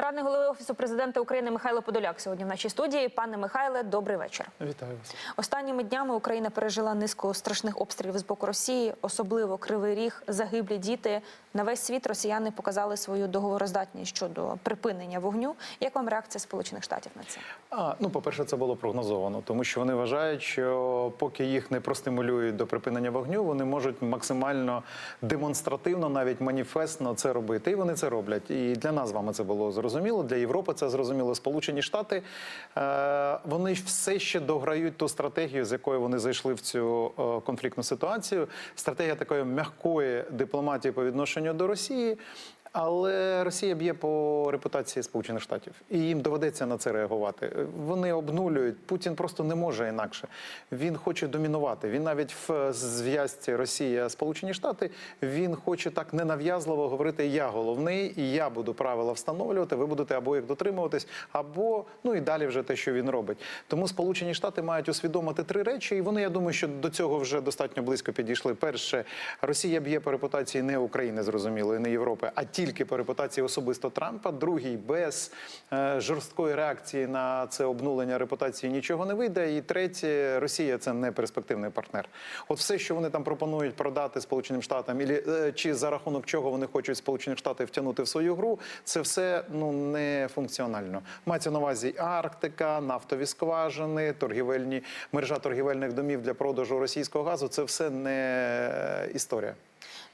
Радник голови офісу президента України Михайло Подоляк сьогодні в нашій студії. Пане Михайле, добрий вечір. Вітаю вас. Останніми днями Україна пережила низку страшних обстрілів з боку Росії, особливо Кривий Ріг, загиблі діти. На весь світ росіяни показали свою договороздатність щодо припинення вогню. Як вам реакція Сполучених Штатів на це? А, ну, по-перше, це було прогнозовано, тому що вони вважають, що поки їх не простимулюють до припинення вогню, вони можуть максимально демонстративно, навіть маніфестно це робити. І вони це роблять. І для нас з вами це було зрозуміло. Для Європи це зрозуміло. Сполучені Штати е, вони все ще дограють ту стратегію, з якою вони зайшли в цю е, конфліктну ситуацію. Стратегія такої м'якої дипломатії по відношенню до Росії. Але Росія б'є по репутації Сполучених Штатів, і їм доведеться на це реагувати. Вони обнулюють. Путін просто не може інакше. Він хоче домінувати. Він навіть в зв'язці Росія Сполучені Штати він хоче так ненав'язливо говорити: Я головний, і я буду правила встановлювати. Ви будете або їх дотримуватись, або ну і далі вже те, що він робить. Тому Сполучені Штати мають усвідомити три речі, і вони, я думаю, що до цього вже достатньо близько підійшли. Перше, Росія б'є по репутації не України, зрозуміло, і не Європи, а тільки по репутації особисто Трампа. Другий без е, жорсткої реакції на це обнулення репутації нічого не вийде. І третє, Росія це не перспективний партнер. От все, що вони там пропонують продати Сполученим Штатам, е, чи за рахунок чого вони хочуть Сполучених Штатів втягнути в свою гру, це все ну не функціонально. Мається на увазі Арктика, нафтові скважини, торгівельні мережа торгівельних домів для продажу російського газу. Це все не е, історія.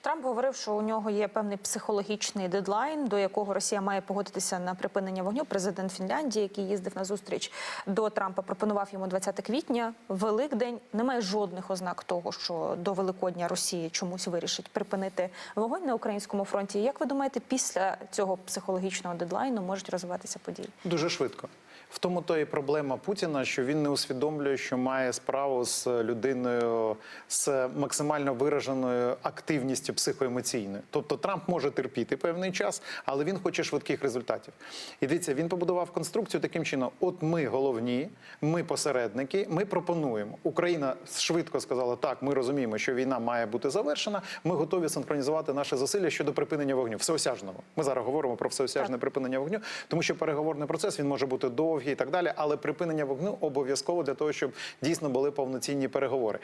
Трамп говорив, що у нього є певний психологічний дедлайн, до якого Росія має погодитися на припинення вогню. Президент Фінляндії, який їздив на зустріч до Трампа, пропонував йому 20 квітня. Великдень немає жодних ознак того, що до Великодня Росія чомусь вирішить припинити вогонь на українському фронті. Як ви думаєте, після цього психологічного дедлайну можуть розвиватися події? Дуже швидко. В тому то і проблема Путіна, що він не усвідомлює, що має справу з людиною з максимально вираженою активністю психоемоційною. Тобто Трамп може терпіти певний час, але він хоче швидких результатів. І дивіться, він побудував конструкцію таким чином: от ми головні, ми посередники, ми пропонуємо. Україна швидко сказала, так, ми розуміємо, що війна має бути завершена. Ми готові синхронізувати наші зусилля щодо припинення вогню всеосяжного. Ми зараз говоримо про всеосяжне припинення вогню, тому що переговорний процес він може бути довгий і так далі, але припинення вогню обов'язково для того, щоб дійсно були повноцінні переговори.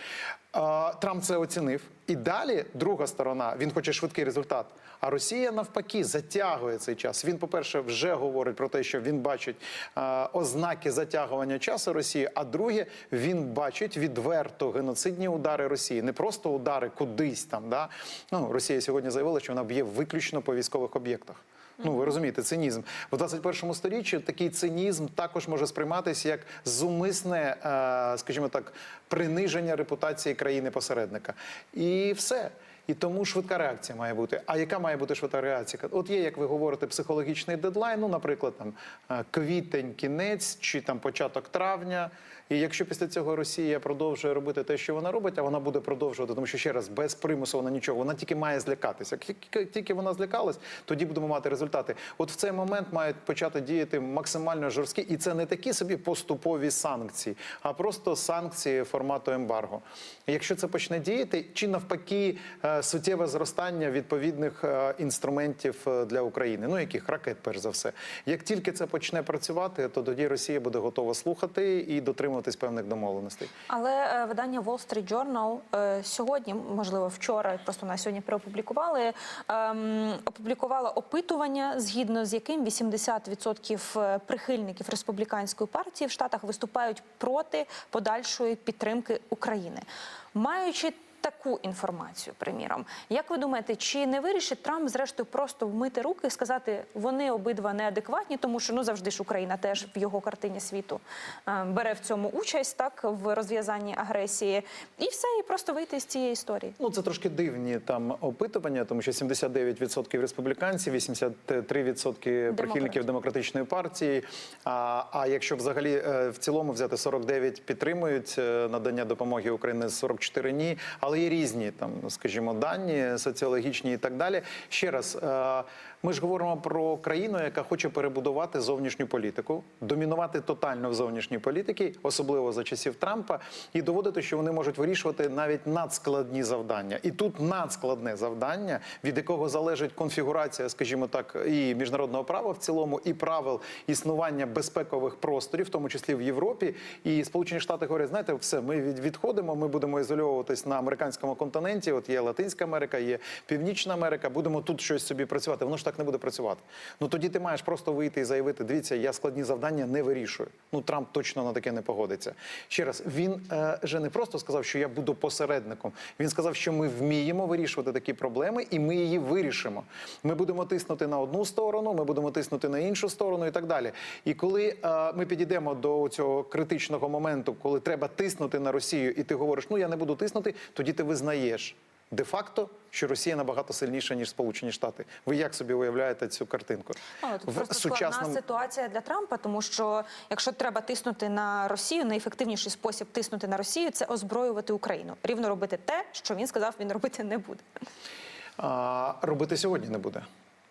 Трамп це оцінив. І далі друга сторона він хоче швидкий результат. А Росія навпаки затягує цей час. Він, по-перше, вже говорить про те, що він бачить ознаки затягування часу Росії. А друге, він бачить відверто геноцидні удари Росії, не просто удари кудись там. Да? Ну, Росія сьогодні заявила, що вона б'є виключно по військових об'єктах. Ну, ви розумієте, цинізм в 21 сторіччі такий цинізм також може сприйматися як зумисне, е, скажімо так, приниження репутації країни-посередника. І все. І тому швидка реакція має бути. А яка має бути швидка реакція? От є, як ви говорите, психологічний дедлайн, ну, наприклад, там е, квітень, кінець чи там початок травня. І якщо після цього Росія продовжує робити те, що вона робить, а вона буде продовжувати, тому що ще раз без примусу вона нічого, вона тільки має злякатися. Як тільки- вона злякалась, тоді будемо мати результати. От в цей момент мають почати діяти максимально жорсткі, і це не такі собі поступові санкції, а просто санкції формату ембарго. Якщо це почне діяти, чи навпаки е, суттєве зростання відповідних е, інструментів е, для України, ну яких ракет, перш за все, як тільки це почне працювати, то тоді Росія буде готова слухати і дотримуватись певних домовленостей. Але е, видання Wall Street Journal сьогодні, можливо, вчора, просто на сьогодні переопублікували, ем, опублікувало опитування, згідно з яким 80% прихильників республіканської партії в Штатах виступають проти подальшої підтримки України, маючи. Таку інформацію, приміром, як ви думаєте, чи не вирішить Трамп зрештою просто вмити руки і сказати, вони обидва неадекватні, тому що ну завжди ж Україна теж в його картині світу е, бере в цьому участь, так в розв'язанні агресії, і все, і просто вийти з цієї історії. Ну, це трошки дивні там опитування, тому що 79% республіканців, 83% прихильників демократичної партії. А, а якщо взагалі е, в цілому взяти 49 підтримують е, надання допомоги Україні, 44 ні. Але є різні там, скажімо, дані соціологічні і так далі. Ще раз. Ми ж говоримо про країну, яка хоче перебудувати зовнішню політику, домінувати тотально в зовнішній політиці, особливо за часів Трампа, і доводити, що вони можуть вирішувати навіть надскладні завдання. І тут надскладне завдання, від якого залежить конфігурація, скажімо так, і міжнародного права в цілому, і правил існування безпекових просторів, в тому числі в Європі. І Сполучені Штати говорять, знаєте, все, ми від- відходимо, ми будемо ізольовуватись на американському континенті. От є Латинська Америка, є Північна Америка. Будемо тут щось собі працювати. Воно ж так не буде працювати. Ну тоді ти маєш просто вийти і заявити: дивіться, я складні завдання не вирішую. Ну Трамп точно на таке не погодиться. Ще раз, він е, же не просто сказав, що я буду посередником. Він сказав, що ми вміємо вирішувати такі проблеми, і ми її вирішимо. Ми будемо тиснути на одну сторону, ми будемо тиснути на іншу сторону і так далі. І коли е, ми підійдемо до цього критичного моменту, коли треба тиснути на Росію, і ти говориш, ну я не буду тиснути, тоді ти визнаєш. Де-факто, що Росія набагато сильніша ніж Сполучені Штати. Ви як собі уявляєте цю картинку? Ну, тут просто складна ситуація для Трампа, тому що якщо треба тиснути на Росію, найефективніший спосіб тиснути на Росію це озброювати Україну, рівно робити те, що він сказав, він робити не буде. а, робити сьогодні не буде.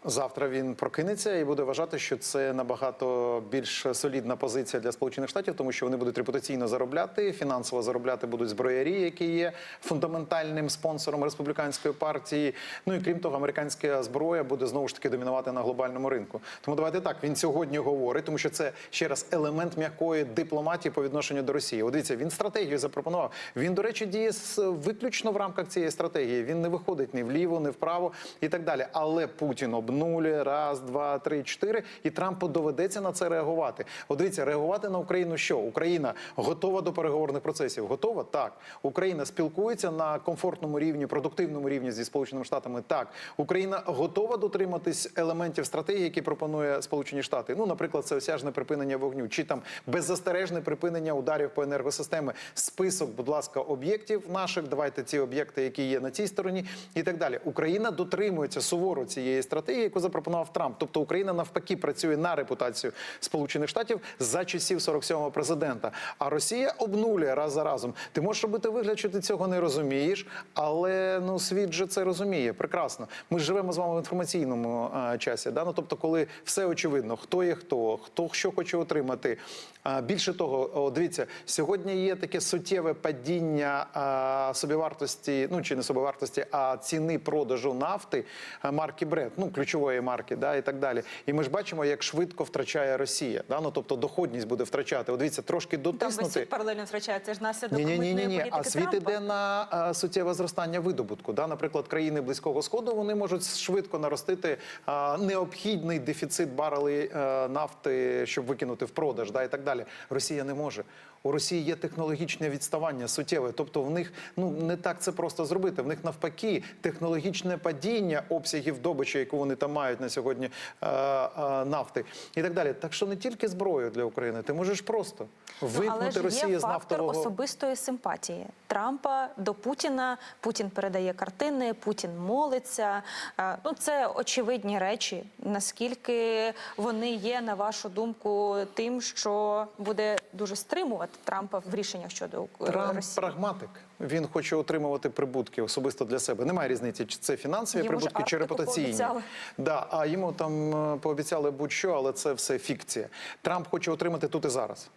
Завтра він прокинеться і буде вважати, що це набагато більш солідна позиція для Сполучених Штатів, тому що вони будуть репутаційно заробляти, фінансово заробляти будуть зброярі, які є фундаментальним спонсором республіканської партії. Ну і крім того, американська зброя буде знову ж таки домінувати на глобальному ринку. Тому давайте так. Він сьогодні говорить, тому що це ще раз елемент м'якої дипломатії по відношенню до Росії. От дивіться, він стратегію запропонував. Він, до речі, діє виключно в рамках цієї стратегії. Він не виходить ні вліво, ні вправо і так далі. Але Путін обнулює раз, два, три, чотири, і Трампу доведеться на це реагувати. От дивіться, реагувати на Україну. Що Україна готова до переговорних процесів? Готова? Так. Україна спілкується на комфортному рівні, продуктивному рівні зі Сполученими Штатами. Так, Україна готова дотриматись елементів стратегії, які пропонує Сполучені Штати. Ну, наприклад, це осяжне припинення вогню, чи там беззастережне припинення ударів по енергосистеми. Список, будь ласка, об'єктів наших. Давайте ці об'єкти, які є на цій стороні, і так далі. Україна дотримується суворо цієї стратегії, яку запропонував Трамп. Тобто Україна навпаки працює на репутацію Сполучених Штатів за часів 47-го президента. А Росія обнулює раз за разом. Ти можеш робити вигляд, що ти цього не розумієш, але ну світ же це розуміє. Прекрасно. Ми живемо з вами в інформаційному а, часі. Да? Ну, тобто, коли все очевидно, хто є хто, хто що хоче отримати. А, більше того, о, дивіться, сьогодні є таке суттєве падіння а, собівартості, ну чи не собівартості, а ціни продажу нафти марки Брент, ну ключової марки, да, і так далі. І ми ж бачимо, як швидко втрачає Росія. Да? Ну, тобто доходність буде втрачати. От дивіться, трошки дотиснути. весь світ паралельно втрачає. Це ж наслідок Ні, ні, ні, ні, ні. А світ Трампа. іде на а, суттєве зростання видобутку. Да? Наприклад, країни близького сходу вони можуть швидко наростити а, необхідний дефіцит барелей а, нафти, щоб викинути в продаж, да, і так далі. Росія не може. У Росії є технологічне відставання суттєве, тобто в них ну не так це просто зробити. В них навпаки технологічне падіння обсягів добичі, яку вони там мають на сьогодні а, а, нафти, і так далі. Так що не тільки зброю для України, ти можеш просто Ну, вимкнути ж Росію є з фактор нафтового особистої симпатії Трампа до Путіна. Путін передає картини, Путін молиться. Е, Ну це очевидні речі. Наскільки вони є, на вашу думку, тим, що буде дуже стримувати Трампа в рішеннях щодо е, Трамп Росії? прагматик. Він хоче отримувати прибутки особисто для себе. Немає різниці, чи це фінансові Йому прибутки, чи репутаційні. Да, а йому там е, пообіцяли будь-що, але це все фікція. Трамп хоче отримати тут і зараз.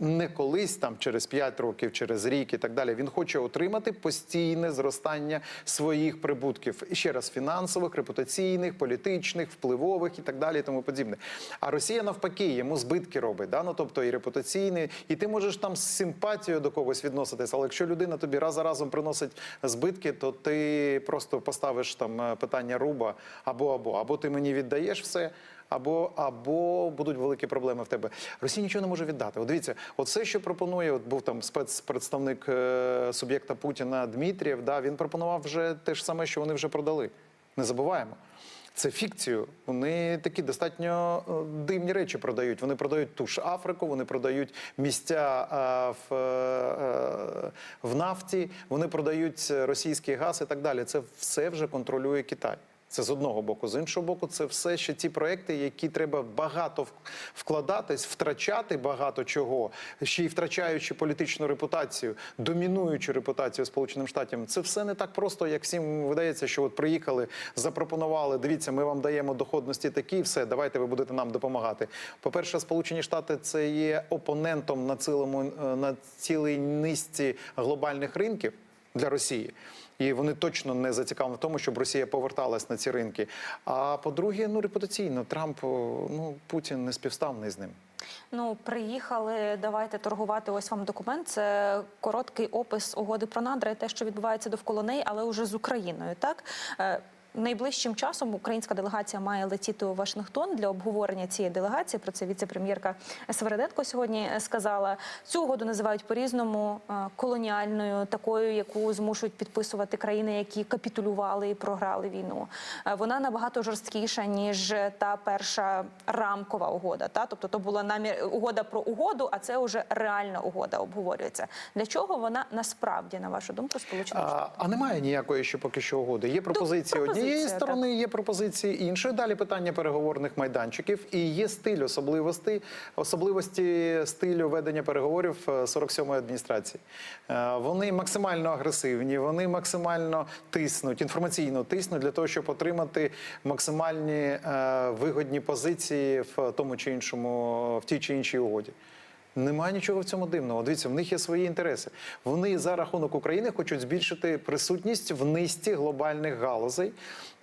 Не колись там через 5 років, через рік і так далі. Він хоче отримати постійне зростання своїх прибутків. Ще раз фінансових, репутаційних, політичних, впливових і так далі, і тому подібне. А Росія навпаки йому збитки робить. Да? Ну, тобто і репутаційний, і ти можеш там з симпатією до когось відноситись, але якщо людина тобі раз за разом приносить збитки, то ти просто поставиш там е, питання руба або або, або ти мені віддаєш все. Або або будуть великі проблеми в тебе. Росія нічого не може віддати. От дивіться, все, що пропонує, от був там спецпредставник е, суб'єкта Путіна Дмитрієв. Да, він пропонував вже те ж саме, що вони вже продали. Не забуваємо. Це фікцію. Вони такі достатньо е, дивні речі продають. Вони продають ту ж Африку, вони продають місця е, в, е, в нафті, вони продають російський газ і так далі. Це все вже контролює Китай. Це з одного боку. З іншого боку, це все ще ті проекти, які треба багато вкладатись, втрачати багато чого, ще й втрачаючи політичну репутацію, домінуючу репутацію Сполученим Штатам. Це все не так просто, як всім видається, що от приїхали, запропонували. Дивіться, ми вам даємо доходності такі, все, давайте ви будете нам допомагати. По-перше, Сполучені Штати це є опонентом на цілому е, на цілій низці глобальних ринків для Росії. І вони точно не зацікавлені в тому, щоб Росія поверталась на ці ринки. А по-друге, ну репутаційно, Трамп, ну Путін не співставний з ним. Ну, приїхали, давайте торгувати. Ось вам документ. Це короткий опис угоди про надра і те, що відбувається довкола неї, але вже з Україною. Так Е, найближчим часом українська делегація має летіти у Вашингтон для обговорення цієї делегації. Про це віце-прем'єрка Свереденко сьогодні сказала. Цю угоду називають по-різному е, колоніальною, такою, яку змушують підписувати країни, які капітулювали і програли війну. Е, Вона набагато жорсткіша ніж та перша рамкова угода. Та тобто, то була намір угода про угоду, а це вже реальна угода обговорюється. Для чого вона насправді, на вашу думку, сполучених А, а немає ніякої ще поки що угоди. Є пропозиції пропозиція, однієї так. сторони, є пропозиції іншої. Далі питання переговорних майданчиків і є стиль особливості, особливості стилю ведення переговорів е, 47-ї адміністрації. Е, Вони максимально агресивні, вони максимально тиснуть, інформаційно тиснуть для того, щоб отримати максимальні е, вигодні позиції в тому чи іншому, в тій чи іншій угоді. Немає нічого в цьому дивного. Дивіться, в них є свої інтереси. Вони за рахунок України хочуть збільшити присутність в низці глобальних галузей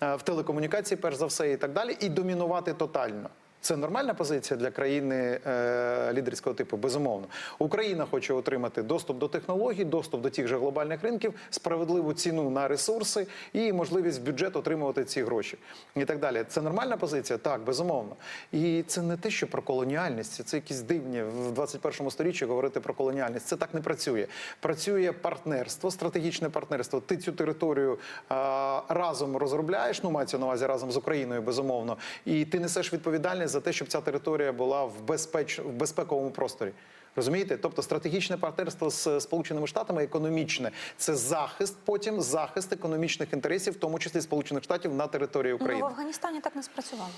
е, в телекомунікації, перш за все, і так далі, і домінувати тотально. Це нормальна позиція для країни е, лідерського типу, безумовно. Україна хоче отримати доступ до технологій, доступ до тих же глобальних ринків, справедливу ціну на ресурси і можливість в бюджет отримувати ці гроші і так далі. Це нормальна позиція? Так, безумовно. І це не те, що про колоніальність, це якісь дивні в 21 сторіччі говорити про колоніальність. Це так не працює. Працює партнерство, стратегічне партнерство. Ти цю територію а, разом розробляєш, ну мається на увазі разом з Україною, безумовно, і ти несеш відповідальність за те, щоб ця територія була в безпеч в безпековому просторі. Розумієте? Тобто стратегічне партнерство з Сполученими Штатами економічне це захист, потім захист економічних інтересів, в тому числі Сполучених Штатів на території Ну, України. в Афганістані так не спрацювало.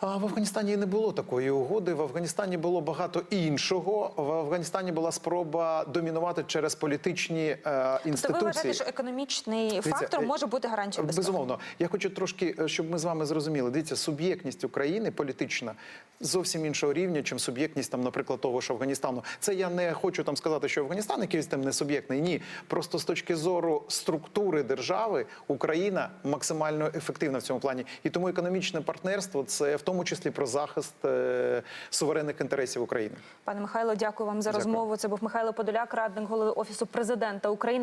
А в Афганістані не було такої угоди. В Афганістані було багато іншого. В Афганістані була спроба домінувати через політичні е, Тобто ви інституції. вважаєте, що економічний Дивіться, фактор е, може бути гарантією безпеки? Безумовно, я хочу трошки, е, щоб ми з вами зрозуміли. Дивіться, суб'єктність України політична зовсім іншого рівня, чим суб'єктність там, наприклад, того ж Афганістану. Це я не хочу там сказати, що Афганістан якийсь там не суб'єктний. Ні, просто з точки зору структури держави Україна максимально ефективна в цьому плані. І тому економічне партнерство це в тому числі про захист е, суверенних інтересів України. Пане Михайло, дякую вам за Дякую. розмову. Це був Михайло Подоляк, радник голови офісу президента України.